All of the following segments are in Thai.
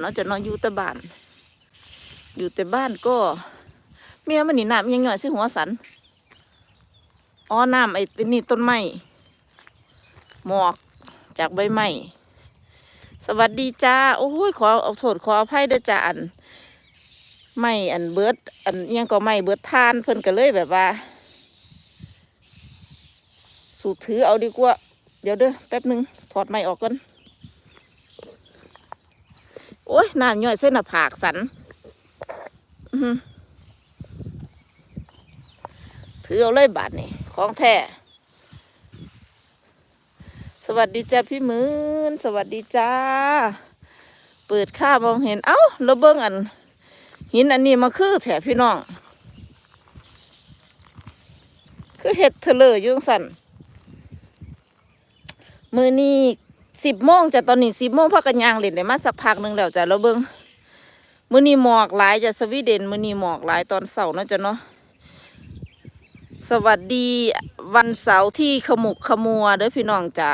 เนาะจะนอนอยู่แต่บ้าน อยู่แต่บ้านก็เมียมันนี่น้ำยังหน่อยสิหัวสันอ๋อน้ำไอ้นี่ต้นไม้หมอกจากใบไม้สวัสดีจ้าโอ้ยขอเอาโทษขออภัยด้อจ้าอันไม่อันเบิดอันอิหยังก็ไม่เบิดทานเพิ่นก็เลยแบบว่า สูบถือเอาดีกว่า เดี๋ยวเด้อแป๊บหนึ่งถอดไม้ออกก่อน โอ้ยน้ำย่อยเส้นหน้าผากสันถือเอาเลยบาทนี่ของแท้สวัสดีจ้าพี่หมืนสวัสดีจ้า เปิดค่ามองเห็น เอ้าเราเบิ้งอัน หินอันนี้มาคือแถพี่น้อง คือเห็ดเถลอยุ่งสันมือนี้ สิบโมงจะตอนนี้สิบโมงพักกันยางเล่นได้มาสักพักหนึ่งแล้วจ้ะเราเบิ้งมือนี้หมอกหลายจะสวีเดนมือนี้หมอกหลายตอนเสาร์นาะจ้ะเนาะสวัสดีวันเสาร์ที่ขมุกขมัวเด้อพี่น้องจ้ะ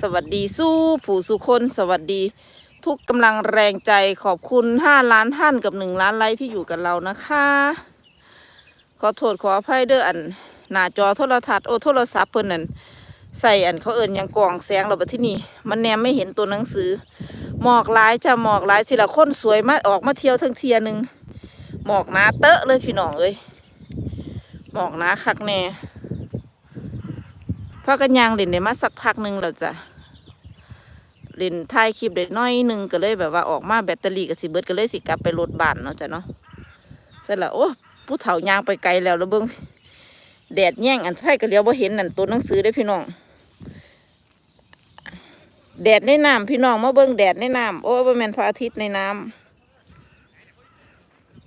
สวัสดีสู้ผู้สุคนสวัสดีทุกกำลังแรงใจขอบคุณห้าล้านท่านกับหนึ่งล้านไลค์ที่อยู่กับเรานะคะ ขอโทษขออภัยเด้ออันหน้าจอโทรทัศน์โอโทรศัพท์เพิ่นนั่น ใส่อันเขาเอิญยังกล่องแสงเราบัดที่นี่ มันแนมไม่เห็นตัวหนังสือ หมอกหลายจะหมอกหลายสิละคนสวยมาออกมาเที่ยวทั้งเทียหนึ่งหมอกหนาเตอะเลยพี่น้องเอ้ยหมอกหนาคักแน่พากันยางเล่นได้มาสักพักหนึ่งแล้วจ้ะเล่นถ่ายคลิปได้น้อยหนึ่งก็เลยแบบว่าออกมาแบตเตอรี่กับสิเบิดก็เลยสิกลับไปรถบ้านเนาะจ้ะเนาะเสร็จแล้วโอ้ผู้เฒ่ายางไปไกลแล้วแล้วเบิ้งแดดแย่งอันใช่ก็เลี้ยวบ่เห็นนั่นตัวหนังสือได้พี่น้อง แดดในน้ำพี่น้องมาเบิ่งแดดในน้ำโอ้ยบ่แมนพระอาทิตย์ในน้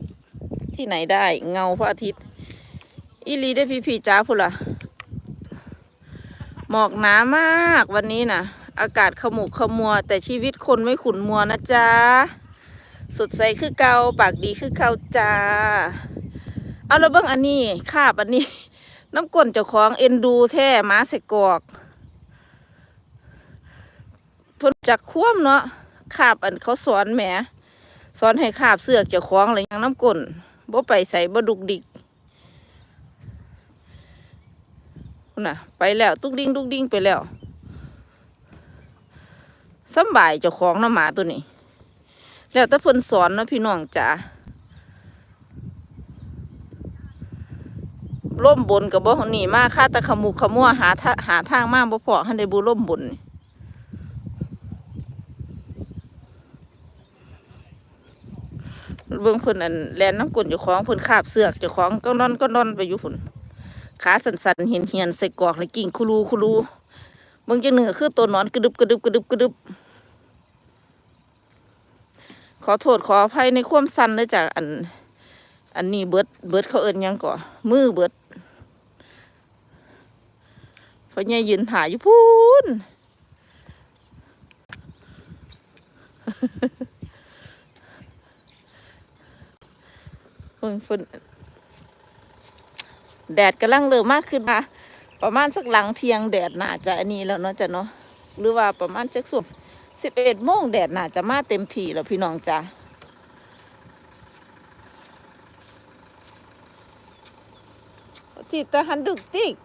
ำที่ไหนได้ เงาพระอาทิตย์อีลีได้พี่พี่จ้าพุ่นล่ะหมอกหนามากวันนี้น่ะ อากาศขมุกขมัว แต่ชีวิตคนไม่ขุนมัวนะจ๊ะสดใสคือเกาปากดีคือเกาจ้าเอาแล้วเบิ่งอันนี้คาบอันนี้ น้ำก้นเจ้าของเอ็นดูแท้หมาใส่กอก เพิ่นจักคว่ำเนาะขาบอันเขาสอนแหมสอนให้ขาบเสือกเจ้าของอะไรอย่างน้ำก้นบ่ไปใส่บ่ดุกดิกน่ะ ไปแล้วตุกดิ้งตุกดิ้งไปแล้วสบายเจ้าของนาะหมาตัวนี้ แล้วแต่เพิ่นสอนนะพี่น้องจ๋าล่มบนกับบ่หนีมาค่าตะขมุกขมัวหาทาหาทางมากบ่พอใหันได้บุล่มบนนี่ เบิ่งเพิ่นอันแลนน้ำกลนเจ้าของเพิ่นคาบเสือกเจ้าของก็นอนก็นอนไปอยู่พุ่นขาสั่นๆเหียนเหียนใส่กอกในกิ่งคุรูคุรูเบิ่งจังหนึ่งก็คือตัวนอนกระดึบกระดึบกระดึบกระดึบขอโทษขออภัยในความสั่นเด้อจากอัน อันนี้เบิดเบิดเขาเอินยังก่อมือเบิดเพราะเนี่ยยืนถ่ายอยู่พูน เพิ่นเพิ่นแดดกำลังเริ่มมากขึ้นมาประมาณสักหลังเที่ยงแดดน่าจะอันนี้แล้วเนาะจ้ะเนาะหรือว่าประมาณจักส่วนสิบเอ็ดโมงแดดน่าจะมาเต็มที่แล้วพี่น้องจ้ะ Titta, han duktig.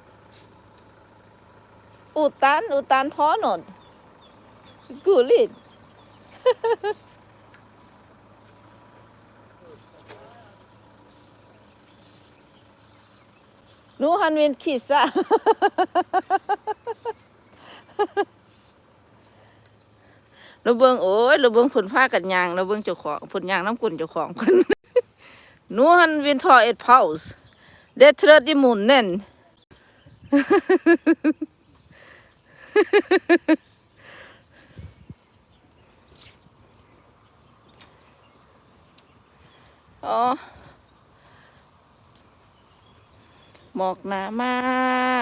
Utan, utan ta någon. Gulligt. Nu han vill kissa. เราเบิ่งโอ้ยเราเบิ่งผลผ้ากันยางเราเบิ่งเจ้าของผลยางน้ำกุ่นเจ้าของเพิ่นนูหันวินทอเอ็ดพาวส์ Det tröt i munnen. ja. หมอกหนามา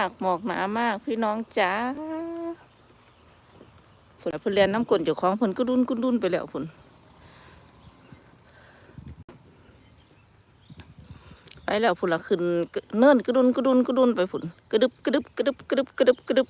ก หมอกหนามาก พี่น้องจ้าผลเพิ่นเรียนน้ำกลนเจ้าของฝุ่นก็ดุนกุนดุนไปแล้วฝุ่นไปแล้วฝุ่นละขึ้นเนิ่นกระดุนกระดุนกระดุนไปฝุ่นกระดึบกระดึบกระดึบกระดึบกระดึบกระดึบ